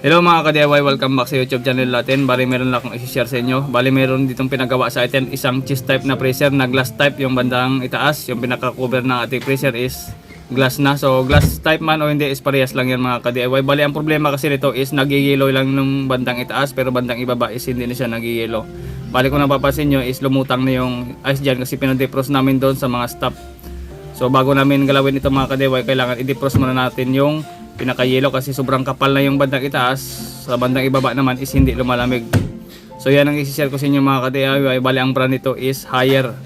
Hello mga ka-DIY, welcome back sa YouTube channel natin. Bali meron lang akong i-share sa inyo. Bali meron ditong pinagawa sa atin isang chest type na pressure na glass type yung bandang itaas. Yung pinaka-cover ng ating pressure is glass na. So glass type man o hindi is parehas lang yan mga ka-DIY. Bali ang problema kasi nito is nagigilo lang nung bandang itaas pero bandang ibaba is hindi na siya nagigilo. Bali kung napapansin nyo is lumutang na yung ice dyan kasi pinadepros namin doon sa mga stop. So bago namin galawin ito mga ka-DIY, kailangan i-defrost muna natin yung pinaka-yellow kasi sobrang kapal na yung bandang itaas. Sa bandang ibaba naman is hindi lumalamig. So yan ang isi-share ko sa inyo mga ka-DIY. Bali ang brand nito is higher.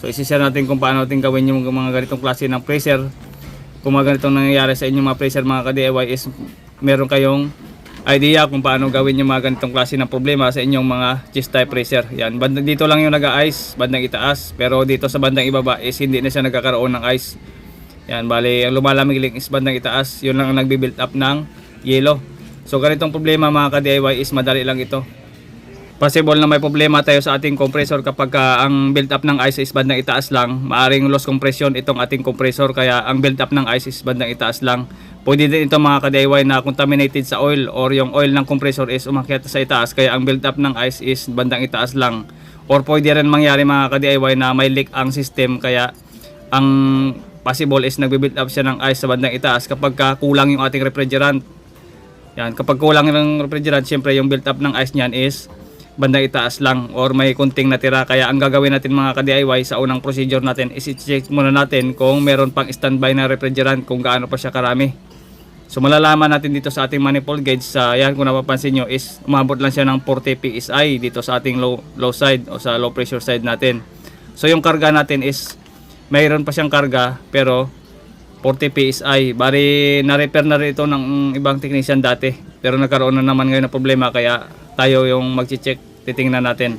So isi-share natin kung paano natin gawin yung mga ganitong klase ng pressure. Kung mga ganitong nangyayari sa inyong mga pressure mga ka-DIY is meron kayong idea kung paano gawin yung mga ganitong klase ng problema sa inyong mga chest type pressure. Yan, bandang dito lang yung nag-ice, bandang itaas, pero dito sa bandang ibaba is hindi na siya nagkakaroon ng ice. Yan, bali, ang lumalamig lang is bandang itaas, yun lang ang nagbi-build up ng yellow. So ganitong problema mga ka-DIY is madali lang ito. Possible na may problema tayo sa ating compressor kapag ka ang build up ng ice is bandang itaas lang. Maaring loss compression itong ating compressor kaya ang build up ng ice is bandang itaas lang. Pwede din ito mga ka-DIY na contaminated sa oil or yung oil ng compressor is umakyat sa itaas kaya ang build up ng ice is bandang itaas lang. Or pwede rin mangyari mga ka-DIY na may leak ang system kaya ang possible is nagbe-build up siya ng ice sa bandang itaas kapag ka kulang yung ating refrigerant. Yan, kapag kulang ng refrigerant, syempre yung build up ng ice niyan is bandang itaas lang or may kunting natira. Kaya ang gagawin natin mga ka-DIY sa unang procedure natin is i-check muna natin kung meron pang standby na refrigerant kung gaano pa siya karami. So malalaman natin dito sa ating manifold gauge sa yan kung napapansin nyo is umabot lang siya ng 40 PSI dito sa ating low, low side o sa low pressure side natin. So yung karga natin is mayroon pa siyang karga pero 40 PSI. Bari na-repair na rin ito ng ibang technician dati. Pero nagkaroon na naman ngayon ng problema kaya tayo yung mag-check, titingnan natin.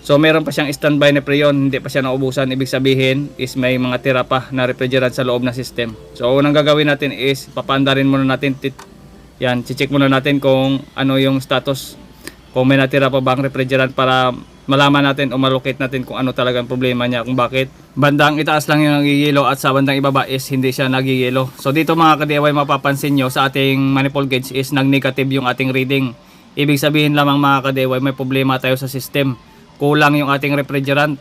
So meron pa siyang standby na preyon, hindi pa siya naubusan. Ibig sabihin is may mga tira pa na refrigerant sa loob ng system. So unang gagawin natin is papaandarin muna natin tit yan, check muna natin kung ano yung status kung may natira pa bang refrigerant para malaman natin o malocate natin kung ano talagang problema niya kung bakit. Bandang itaas lang yung nagigilo at sa bandang ibaba is hindi siya nagigilo. So dito mga ka-DIY mapapansin nyo sa ating manifold gauge is nag-negative yung ating reading. Ibig sabihin lamang mga ka-DIY may problema tayo sa system. Kulang yung ating refrigerant.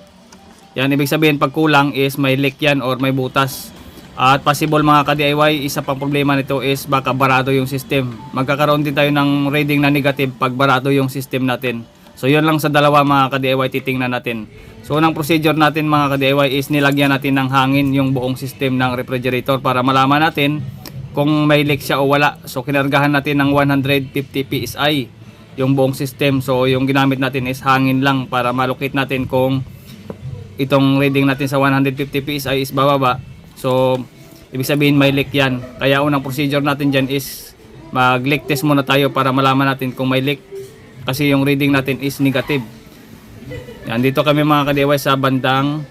Yan ibig sabihin pag kulang is may leak yan or may butas. At possible mga ka-DIY, isa pang problema nito is baka barado yung system. Magkakaroon din tayo ng reading na negative pag barado yung system natin. So yun lang sa dalawa mga ka-DIY titingnan natin. So unang procedure natin mga ka-DIY is nilagyan natin ng hangin yung buong system ng refrigerator para malaman natin kung may leak siya o wala. So kinargahan natin ng 150 PSI yung buong system. So yung ginamit natin is hangin lang para malocate natin kung itong reading natin sa 150 PSI is bababa So, ibig sabihin may leak yan. Kaya unang procedure natin dyan is mag-leak test muna tayo para malaman natin kung may leak. Kasi yung reading natin is negative. Yan, dito kami mga ka-DIY sa bandang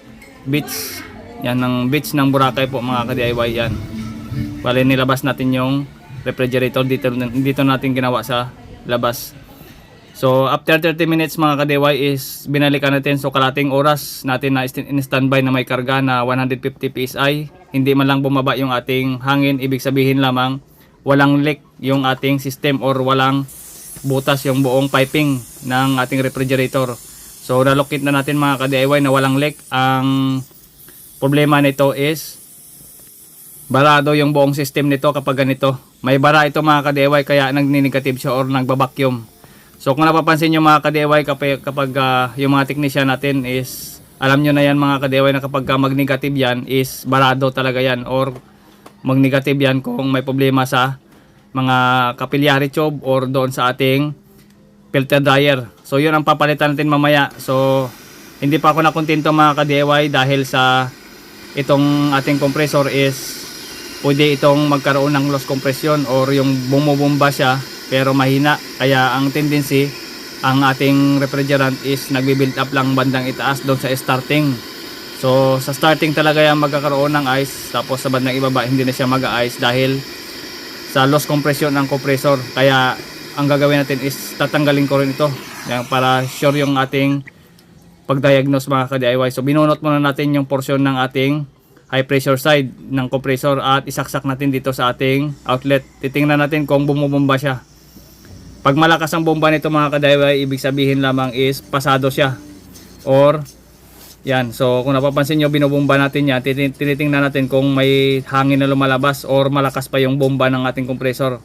beach. Yan, ng beach ng Boracay po mga ka-DIY yan. Bale, nilabas natin yung refrigerator dito, dito natin ginawa sa labas. So after 30 minutes mga ka-DIY is binalikan natin so kalating oras natin na in standby na may karga na 150 PSI. Hindi man lang bumaba yung ating hangin, ibig sabihin lamang walang leak yung ating system or walang butas yung buong piping ng ating refrigerator. So nalokit na natin mga ka-DIY na walang leak. Ang problema nito is barado yung buong system nito kapag ganito. May bara ito mga ka-DIY kaya nagni-negative siya or nagbabacuum. So kung napapansin nyo mga ka-DIY kapag, uh, yung mga technician natin is alam nyo na yan mga ka-DIY na kapag uh, mag-negative yan is barado talaga yan or mag-negative yan kung may problema sa mga capillary tube or doon sa ating filter dryer. So yun ang papalitan natin mamaya. So hindi pa ako nakontento mga ka-DIY dahil sa itong ating compressor is pwede itong magkaroon ng loss compression or yung bumubumba siya pero mahina kaya ang tendency ang ating refrigerant is nagbi-build up lang bandang itaas doon sa starting so sa starting talaga yan magkakaroon ng ice tapos sa bandang ibaba hindi na siya mag-ice dahil sa loss compression ng compressor. Kaya ang gagawin natin is tatanggalin ko rin ito. Yan, para sure yung ating pag-diagnose mga ka-DIY so binunot muna natin yung portion ng ating high pressure side ng compressor at isaksak natin dito sa ating outlet. Titingnan natin kung bumubomba siya. Pag malakas ang bomba nito mga kadeway, ibig sabihin lamang is pasado siya. Or yan, so kung napapansin nyo, binubomba natin yan, tinitingnan natin kung may hangin na lumalabas or malakas pa yung bomba ng ating compressor.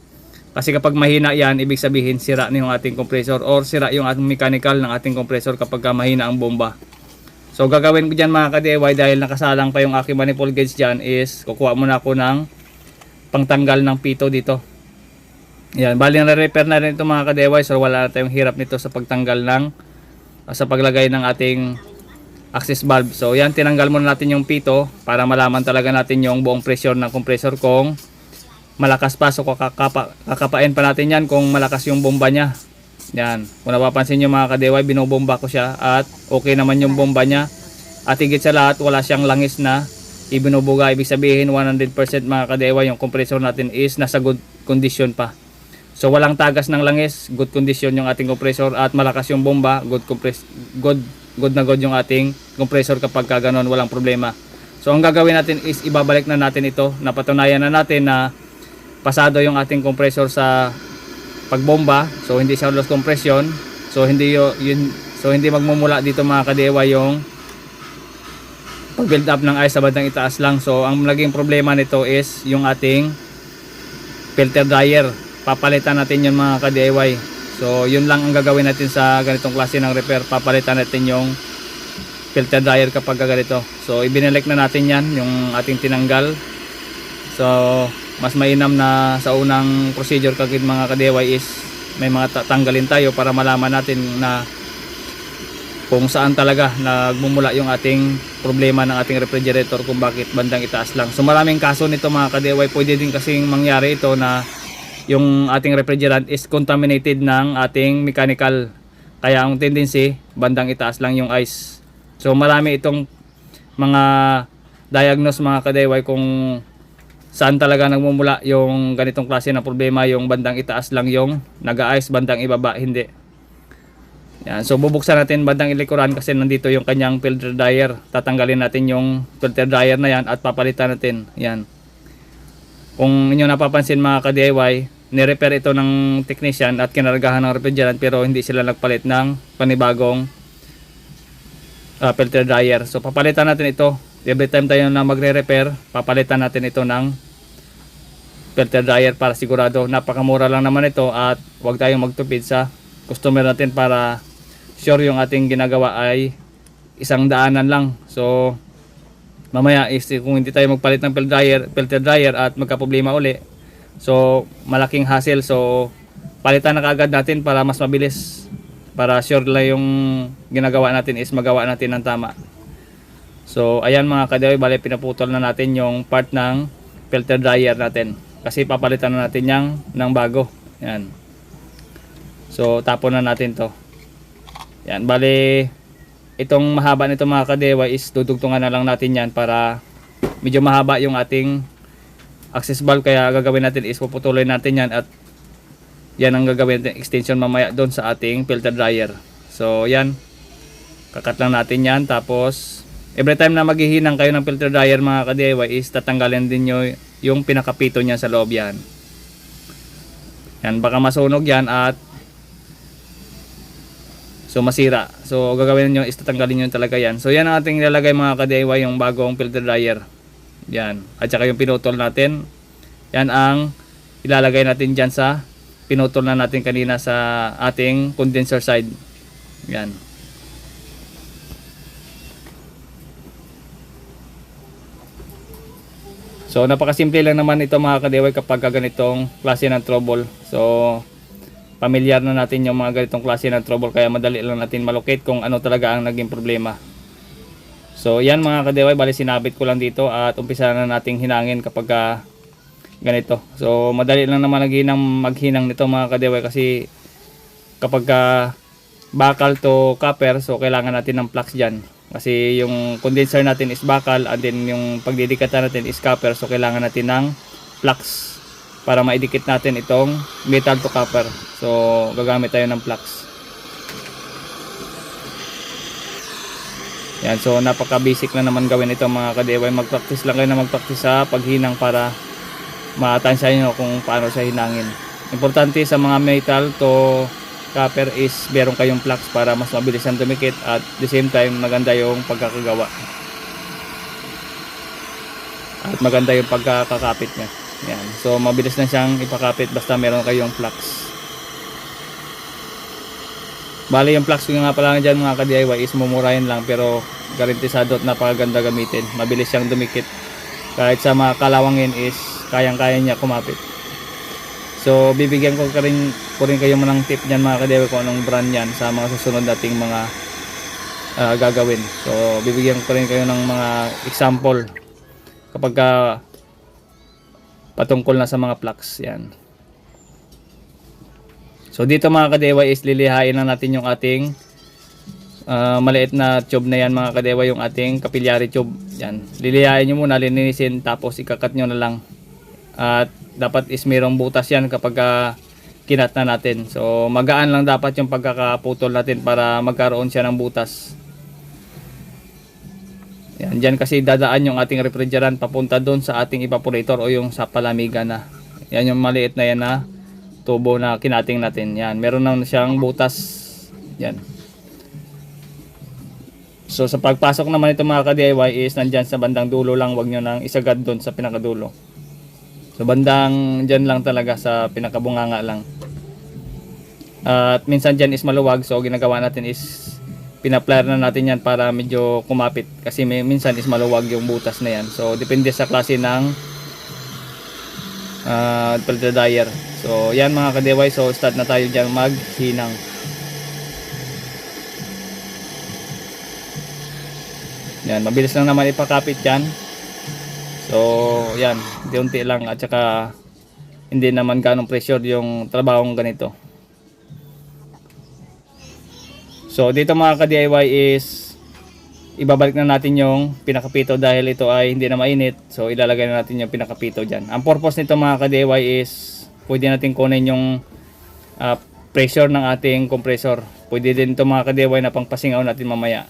Kasi kapag mahina yan, ibig sabihin sira na yung ating compressor or sira yung ating mechanical ng ating compressor kapag ka mahina ang bomba. So gagawin ko dyan mga ka-DIY dahil nakasalang pa yung aking manifold gauge dyan is kukuha muna ako ng pangtanggal ng pito dito. Yan, bali na repair na rin ito mga ka-DIY so wala na tayong hirap nito sa pagtanggal ng sa paglagay ng ating access valve. So yan, tinanggal muna natin yung pito para malaman talaga natin yung buong pressure ng compressor kung malakas pa. So kakapa, kakapain pa natin yan kung malakas yung bomba niya. Yan, kung napapansin nyo mga kadeway, binobomba ko siya at okay naman yung bomba niya. At higit sa lahat, wala siyang langis na ibinubuga. Ibig sabihin 100% mga kadeway, yung compressor natin is nasa good condition pa. So walang tagas ng langis, good condition yung ating compressor at malakas yung bomba, good compress good good na good yung ating compressor kapag ka ganun, walang problema. So ang gagawin natin is ibabalik na natin ito. Napatunayan na natin na pasado yung ating compressor sa pagbomba. So hindi siya loss compression. So hindi yun so hindi magmumula dito mga kadewa yung pag build up ng ice sa bandang itaas lang. So ang naging problema nito is yung ating filter dryer. Papalitan natin yun mga ka-DIY. So yun lang ang gagawin natin sa ganitong klase ng repair. Papalitan natin yung filter dryer kapag ganito. So ibinalik na natin yan yung ating tinanggal. So mas mainam na sa unang procedure kagid mga ka-DIY is may mga ta- tanggalin tayo para malaman natin na kung saan talaga nagmumula yung ating problema ng ating refrigerator kung bakit bandang itaas lang. So maraming kaso nito mga ka-DIY. Pwede din kasing mangyari ito na yung ating refrigerant is contaminated ng ating mechanical. Kaya ang tendency, bandang itaas lang yung ice. So marami itong mga diagnose mga ka-DIY kung saan talaga nagmumula yung ganitong klase ng problema. Yung bandang itaas lang yung nag-ice, bandang ibaba hindi. Yan. So bubuksan natin bandang ilikuran kasi nandito yung kanyang filter dryer. Tatanggalin natin yung filter dryer na yan at papalitan natin. Yan. Kung inyo napapansin mga ka-DIY, nirepair ito ng technician at kinargahan ng refrigerant pero hindi sila nagpalit ng panibagong ah, filter dryer. So papalitan natin ito. Every time tayo na magre-repair, papalitan natin ito ng filter dryer para sigurado. Napakamura lang naman ito at huwag tayong magtupid sa customer natin para sure yung ating ginagawa ay isang daanan lang. So mamaya is kung hindi tayo magpalit ng filter dryer, filter dryer at magka-problema uli. So malaking hassle. So palitan na kagad natin para mas mabilis. Para sure lang yung ginagawa natin is magawa natin ng tama. So ayan mga kadewi, bali pinaputol na natin yung part ng filter dryer natin. Kasi papalitan na natin yang ng bago. Yan. So tapon na natin to. Yan, bali itong mahaba nito mga kadewa is dudugtungan na lang natin yan para medyo mahaba yung ating access valve kaya gagawin natin is puputulin natin yan at yan ang gagawin natin extension mamaya doon sa ating filter dryer. So yan, kakat lang natin yan tapos every time na maghihinang kayo ng filter dryer mga kadewa is tatanggalin din nyo yung pinakapito niya sa loob yan. Yan, baka masunog yan at So masira. So gagawin niyo is tatanggalin niyo talaga yan. So yan ang ating ilalagay mga ka-DIY yung bagong filter dryer. Yan. At saka yung pinutol natin. Yan ang ilalagay natin dyan sa pinutol na natin kanina sa ating condenser side. Yan. So napakasimple lang naman ito mga ka-DIY kapag ganitong klase ng trouble. So pamilyar na natin yung mga ganitong klase ng trouble kaya madali lang natin malocate kung ano talaga ang naging problema. So yan mga kadeway, bali sinabit ko lang dito at umpisa na nating hinangin kapag ah, ganito. So madali lang naman naghinang maghinang nito mga kadeway kasi kapag ah, bakal to copper so kailangan natin ng flux dyan. Kasi yung condenser natin is bakal and then yung pagdidikatan natin is copper so kailangan natin ng flux para maidikit natin itong metal to copper. So, gagamit tayo ng flux. Yan, so napaka-basic lang naman gawin ito mga ka-DIY. Mag-practice lang kayo na mag-practice sa paghinang para matansya nyo kung paano siya hinangin. Importante sa mga metal to copper is meron kayong flux para mas mabilis ang dumikit at the same time maganda yung pagkakagawa. At maganda yung pagkakakapit niya. Yan. So mabilis na siyang ipakapit basta meron kayong flux. Bali yung flux ko nga pala dyan mga ka-DIY is mumurahin lang pero garantisado at napakaganda gamitin. Mabilis siyang dumikit. Kahit sa mga kalawangin is kayang-kaya niya kumapit. So bibigyan ko ka rin, ko rin kayo ng tip niyan mga ka-DIY kung anong brand yan sa mga susunod nating mga ah, gagawin. So bibigyan ko rin kayo ng mga example kapag ka patungkol na sa mga flux yan. So dito mga kadewa is lilihain na natin yung ating ah, maliit na tube na yan mga kadewa yung ating capillary tube. Yan. Lilihain nyo muna, lininisin tapos ikakat nyo na lang. At dapat is mayroong butas yan kapag ah, kinat na natin. So magaan lang dapat yung pagkakaputol natin para magkaroon siya ng butas. Yan, dyan kasi dadaan yung ating refrigerant papunta doon sa ating evaporator o yung sa palamigan na. Yan yung maliit na yan na tubo na kinating natin. Yan, meron na siyang butas. Yan. So sa pagpasok naman ito mga ka-DIY is nandyan sa bandang dulo lang, wag nyo nang isagad doon sa pinakadulo. So bandang dyan lang talaga sa pinakabunganga lang. At minsan dyan is maluwag so ginagawa natin is pinaplayer na natin yan para medyo kumapit kasi may, minsan is maluwag yung butas na yan. So depende sa klase ng uh, filter dryer. So yan mga ka-DIY so start na tayo dyan maghinang. Yan, mabilis lang naman ipakapit yan. So, yan, unti lang at saka hindi naman ganong pressure yung trabahong ganito. So, dito mga ka-DIY is ibabalik na natin yung pinakapito dahil ito ay hindi na mainit. So, ilalagay na natin yung pinakapito dyan. Ang purpose nito mga ka-DIY is pwede natin kunin yung ah, pressure ng ating compressor. Pwede din ito mga ka-DIY na pangpasingaw natin mamaya.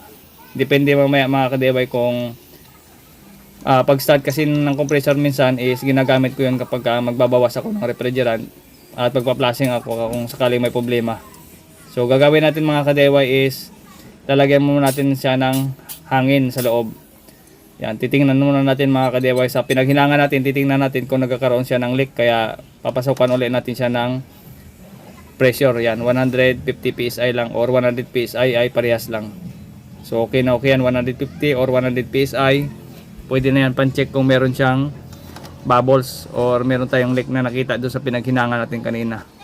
Depende mamaya mga ka-DIY kung ah, pag start kasi ng compressor minsan is ginagamit ko yun kapag ah, magbabawas ako ng refrigerant at magpa-flashing ako kung sakaling may problema. So gagawin natin mga ka-DIY is lalagyan muna natin siya ng hangin sa loob. Yan, titingnan muna natin mga ka-DIY sa pinaghinangan natin, titingnan natin kung nagkakaroon siya ng leak kaya papasokan ulit natin siya ng pressure. Yan, 150 PSI lang or 100 PSI ay parehas lang. So okay na okay yan, 150 or 100 PSI. Pwede na yan pan-check kung meron siyang bubbles or meron tayong leak na nakita doon sa pinaghinangan natin kanina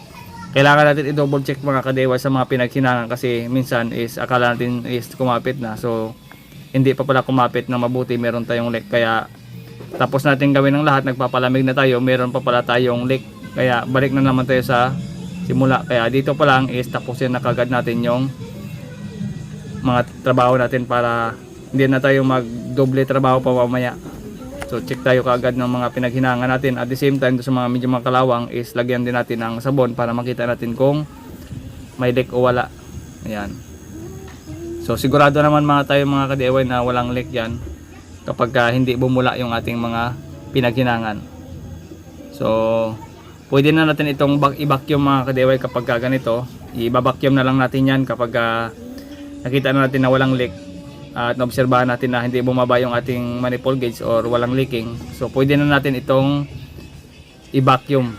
kailangan natin i-double check mga kadewa sa mga pinaghinangan kasi minsan is akala natin is kumapit na. So hindi pa pala kumapit na mabuti meron tayong leak. Kaya tapos natin gawin ng lahat nagpapalamig na tayo meron pa pala tayong leak. Kaya balik na naman tayo sa simula. Kaya dito pa lang is tapusin na kagad natin yung mga trabaho natin para hindi na tayo magdoble trabaho pa mamaya So check tayo kaagad ng mga pinaghinangan natin. At the same time, sa mga medyo mga kalawang is lagyan din natin ng sabon para makita natin kung may leak o wala. Ayan. So sigurado naman mga tayo mga ka-DIY na walang leak yan kapag ka hindi bumula yung ating mga pinaghinangan. So pwede na natin itong i-vacuum mga ka-DIY kapag ka ganito. I-vacuum na lang natin yan kapag ka nakita na natin na walang leak at naobserbahan natin na hindi bumaba yung ating manifold gauge or walang leaking. So pwede na natin itong i-vacuum.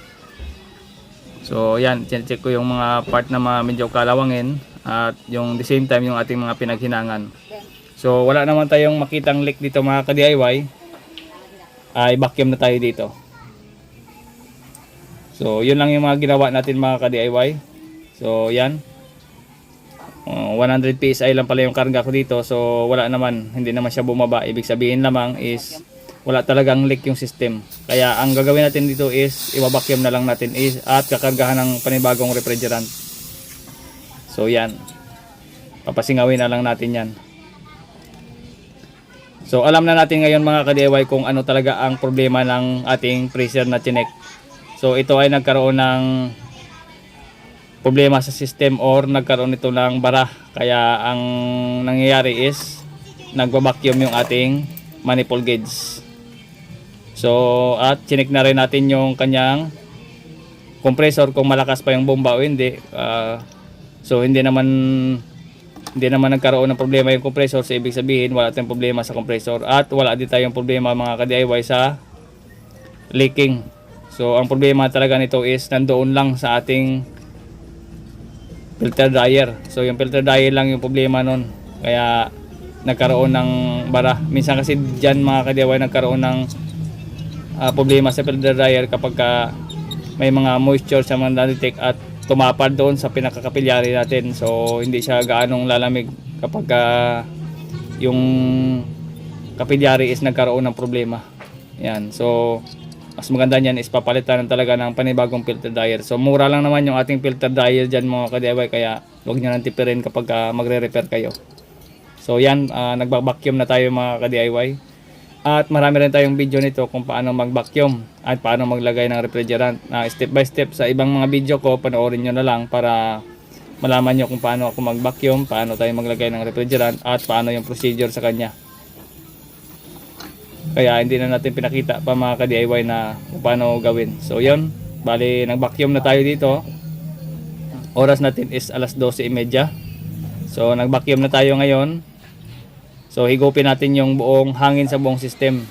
So yan check ko yung mga part na mga medyo kalawangin at yung the same time yung ating mga pinaghinangan. So wala naman tayong makitang leak dito mga ka-DIY ay vacuum na tayo dito. So yun lang yung mga ginawa natin mga ka-DIY so yan Uh, 100 PSI lang pala yung karga ko dito so wala naman hindi naman siya bumaba. Ibig sabihin lamang is wala talagang leak yung system. Kaya ang gagawin natin dito is ibabacuum na lang natin is, at kakargahan ng panibagong refrigerant. So yan. Papasingawin na lang natin yan. So alam na natin ngayon mga ka-DIY kung ano talaga ang problema ng ating freezer na chinek. So ito ay nagkaroon ng problema sa system or nagkaroon ito ng bara. Kaya ang nangyayari is nagbabacuum yung ating manifold gauge. So at chinik na rin natin yung kanyang compressor kung malakas pa yung bomba o hindi. Ah, so hindi naman hindi naman nagkaroon ng problema yung compressor so ibig sabihin wala tayong problema sa compressor at wala din tayong problema mga ka-DIY sa leaking. So ang problema talaga nito is nandoon lang sa ating filter dryer. So yung filter dryer lang yung problema nun. Kaya nagkaroon ng bara. Minsan kasi dyan mga ka-DIY nagkaroon ng ah, problema sa filter dryer kapag ka may mga moisture sa mga naditek at tumapad doon sa pinakakapilyari natin. So hindi siya gaanong lalamig kapag ka yung kapilyari is nagkaroon ng problema. Yan. So mas maganda niyan is papalitan talaga ng panibagong filter dryer. So mura lang naman yung ating filter dryer diyan mga ka-DIY kaya huwag niyo nang tipirin kapag ka magre-repair kayo. So yan, uh, nagba-vacuum na tayo mga ka-DIY. At marami rin tayong video nito kung paano mag-vacuum at paano maglagay ng refrigerant. na step by step sa ibang mga video ko, panoorin nyo na lang para malaman nyo kung paano ako mag-vacuum, paano tayo maglagay ng refrigerant at paano yung procedure sa kanya. Kaya hindi na natin pinakita pa mga ka-DIY na paano gawin. So yun, bali nag-vacuum na tayo dito. Oras natin is alas 12.30. So nag-vacuum na tayo ngayon. So higupin natin yung buong hangin sa buong system.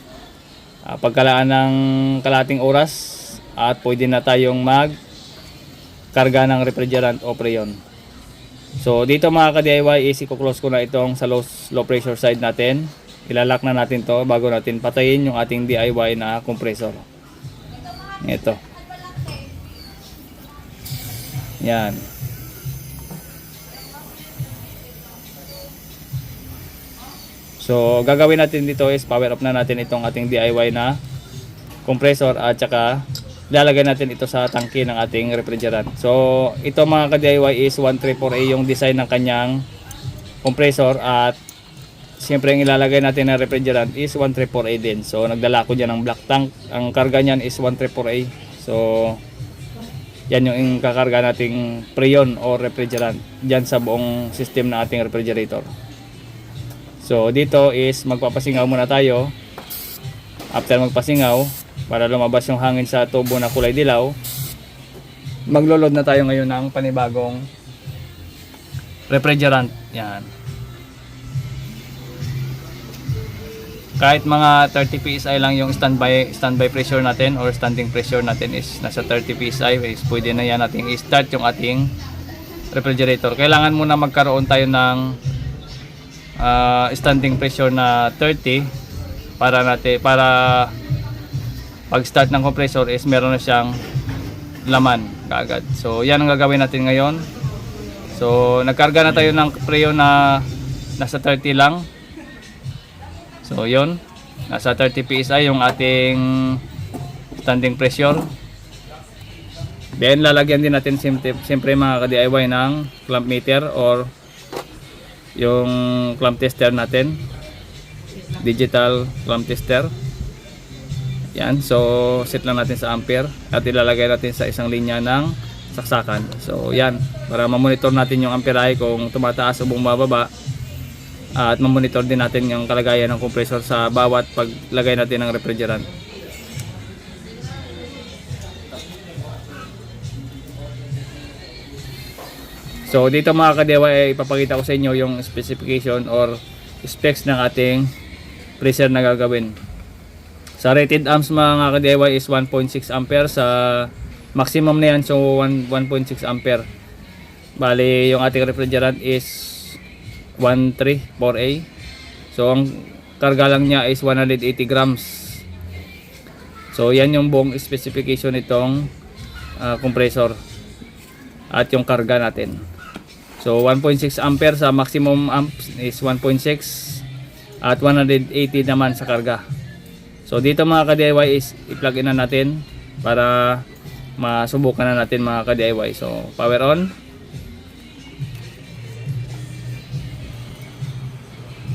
Ah, pagkalaan ng kalating oras at pwede na tayong mag karga ng refrigerant o preyon. So dito mga ka-DIY is i-close ko na itong sa low, low pressure side natin. Ilalak na natin to bago natin patayin yung ating DIY na compressor. Ito. Yan. So, gagawin natin dito is power off na natin itong ating DIY na compressor at saka lalagay natin ito sa tangke ng ating refrigerant. So, ito mga ka-DIY is 134A yung design ng kanyang compressor at siyempre ang ilalagay natin na refrigerant is 134A din. So, nagdala ko dyan ng black tank. Ang karga niyan is 134A. So, yan yung kakarga nating preyon o refrigerant dyan sa buong system ng ating refrigerator. So dito is magpapasingaw muna tayo. After magpasingaw, para lumabas yung hangin sa tubo na kulay dilaw, maglolod na tayo ngayon ng panibagong refrigerant. Yan. Kahit mga 30 PSI lang yung standby standby pressure natin or standing pressure natin is nasa 30 PSI is pwede na yan nating i-start yung ating refrigerator. Kailangan muna magkaroon tayo ng uh, standing pressure na 30 para natin para pag start ng compressor is meron na siyang laman kaagad. So yan ang gagawin natin ngayon. So nagkarga na tayo ng preo na nasa 30 lang. So yon nasa 30 PSI yung ating standing pressure. Then lalagyan din natin siyempre, mga ka-DIY ng clamp meter or yung clamp tester natin. Digital clamp tester. Yan. So set lang natin sa ampere at ilalagay natin sa isang linya ng saksakan. So yan. Para mamonitor natin yung amperahe kung tumataas o bumababa at mamonitor din natin yung kalagayan ng compressor sa bawat paglagay natin ng refrigerant So dito mga kadewa ay ipapakita ko sa inyo yung specification or specs ng ating freezer na gagawin. Sa rated amps mga kadewa is 1.6 ampere sa maximum na yan so 1.6 ampere. Bali yung ating refrigerant is 134A. So ang karga lang niya is 180 grams. So yan yung buong specification nitong uh, compressor at yung karga natin. So 1.6 ampere sa maximum amps is 1.6 at 180 naman sa karga. So dito mga ka-DIY is i-plug in na natin para masubukan na natin mga ka-DIY. So power on.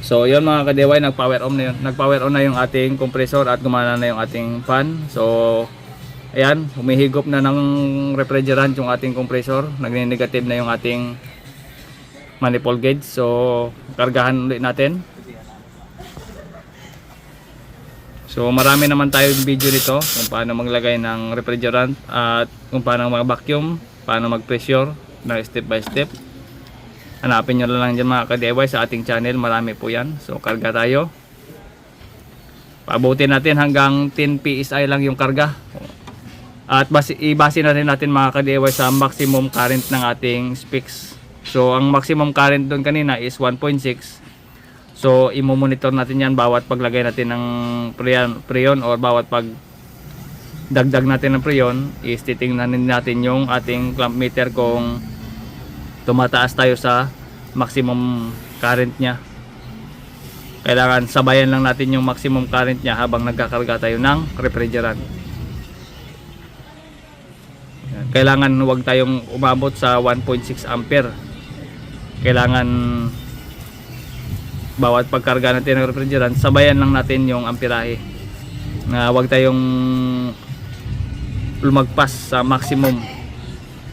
So yon mga ka-DIY nag-power on na yun. Nag-power on na yung ating compressor at gumana na yung ating fan. So ayan, humihigop na ng refrigerant yung ating compressor. Nagne-negative na yung ating manifold gauge. So, kargahan ulit natin. So marami naman tayong video nito kung paano maglagay ng refrigerant at kung paano mag-vacuum, paano mag-pressure na step by step. Hanapin nyo lang dyan mga ka-DIY sa ating channel, marami po yan. So karga tayo. Pabutin natin hanggang 10 PSI lang yung karga. At base, ibase na rin natin mga ka-DIY sa maximum current ng ating specs. So ang maximum current doon kanina is 1.6 So, imo-monitor natin yan bawat paglagay natin ng preon, preon or bawat pag dagdag natin ng preon is titingnan natin yung ating clamp meter kung tumataas tayo sa maximum current niya. Kailangan sabayan lang natin yung maximum current niya habang nagkakarga tayo ng refrigerant. Kailangan huwag tayong umabot sa 1.6 ampere. Kailangan bawat pagkarga natin ng refrigerant, sabayan lang natin yung amperahe. Na huwag tayong lumagpas sa maximum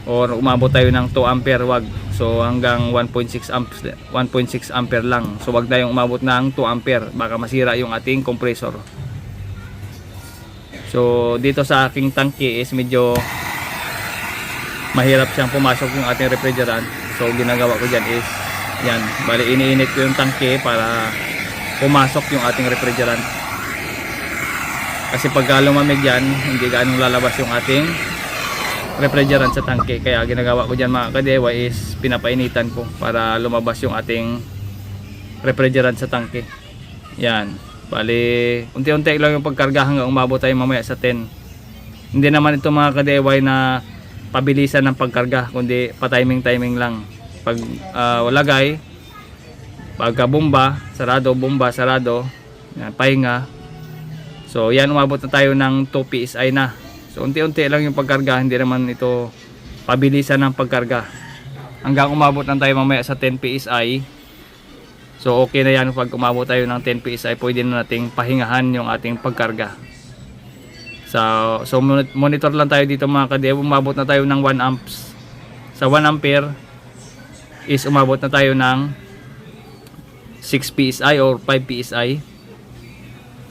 or umabot tayo ng 2 ampere wag. So hanggang 1.6 amps 1.6 ampere lang. So wag tayong umabot ng 2 ampere baka masira yung ating compressor. So dito sa aking tangke is medyo mahirap siyang pumasok yung ating refrigerant. So ginagawa ko diyan is yan, bali iniinit ko yung tangke para pumasok yung ating refrigerant. Kasi pagka lumamig yan, hindi gaano lalabas yung ating refrigerant sa tangke. Kaya ginagawa ko dyan mga kadewa is pinapainitan ko para lumabas yung ating refrigerant sa tangke. Yan. Bali, unti-unti lang yung pagkarga hanggang umabot tayo mamaya sa 10. Hindi naman ito mga kadeway na pabilisan ng pagkarga, kundi pa-timing-timing lang pag uh, lagay pagka bomba sarado bomba sarado yan, pahinga so yan umabot na tayo ng 2 PSI na so unti-unti lang yung pagkarga. Hindi naman ito pabilisan ng pagkarga. Hanggang umabot na tayo mamaya sa 10 PSI so okay na yan. Pag umabot tayo ng 10 PSI pwede na nating pahingahan yung ating pagkarga. So, so monitor lang tayo dito mga kadev. Umabot na tayo ng 1 amps. Sa 1 ampere is umabot na tayo ng 6 PSI or 5 PSI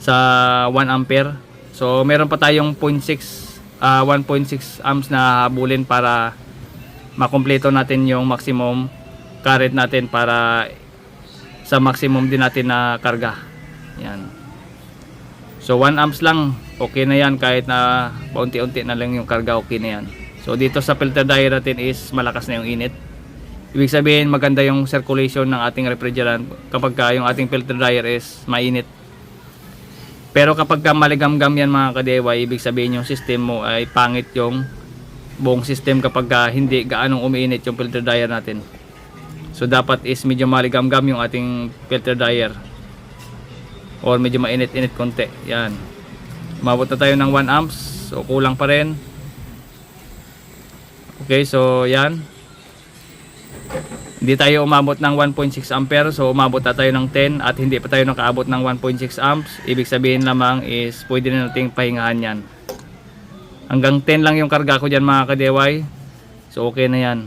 sa 1 ampere. So meron pa tayong 0.6 uh, 1.6 amps na habulin para makumpleto natin yung maximum current natin para sa maximum din natin na karga. Yan. So 1 amps lang, okay na yan kahit na paunti-unti na lang yung karga, okay na yan. So dito sa filter dryer natin is malakas na yung init. Ibig sabihin maganda yung circulation ng ating refrigerant kapag ka yung ating filter dryer is mainit. Pero kapag ka maligamgam yan mga kadewa, ibig sabihin yung system mo ay pangit yung buong system kapag ka hindi gaanong umiinit yung filter dryer natin. So dapat is medyo maligamgam yung ating filter dryer. Or medyo mainit-init konti. Yan. Umabot na tayo ng 1 amps. So kulang pa rin. Okay, so yan. Hindi tayo umabot ng 1.6 ampere so umabot na tayo ng 10 at hindi pa tayo nakaabot ng 1.6 amps. Ibig sabihin lamang is pwede na nating pahingahan yan. Hanggang 10 lang yung karga ko dyan mga kadeway. So okay na yan.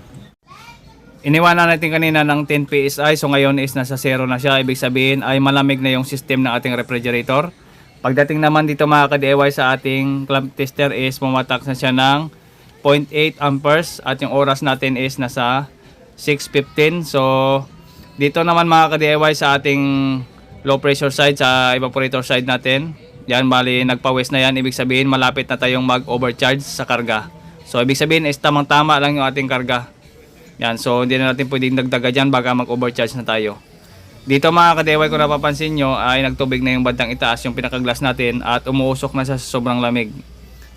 Iniwanan natin kanina ng 10 PSI so ngayon is nasa 0 na siya. Ibig sabihin ay malamig na yung system ng ating refrigerator. Pagdating naman dito mga kadeway sa ating clamp tester is pumatak na siya ng 0.8 amperes at yung oras natin is nasa 6.15 so dito naman mga ka-DIY sa ating low pressure side sa evaporator side natin. Yan bali nagpawis na yan. Ibig sabihin malapit na tayong mag overcharge sa karga. So ibig sabihin is tamang tama lang yung ating karga. Yan so hindi na natin pwedeng dagdaga dyan. Baga mag overcharge na tayo. Dito mga ka-DIY kung napapansin nyo ay nagtubig na yung bandang itaas yung pinaka-glass natin at umuusok na sa sobrang lamig.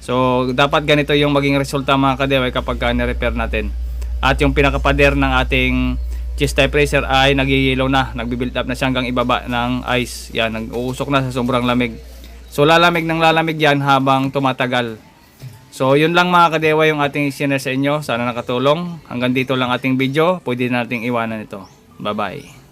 So dapat ganito yung maging resulta mga ka-DIY kapag ka repair natin at yung pinakapader ng ating chest type ay nagigilaw na. Nagbibuild up na siya hanggang ibaba ng ice. Yan nag-uusok na sa sobrang lamig. So lalamig ng lalamig yan habang tumatagal. So yun lang mga kadewa yung ating sinare sa inyo. Sana nakatulong. Hanggang dito lang ating video. Pwede nating iwanan ito. Bye bye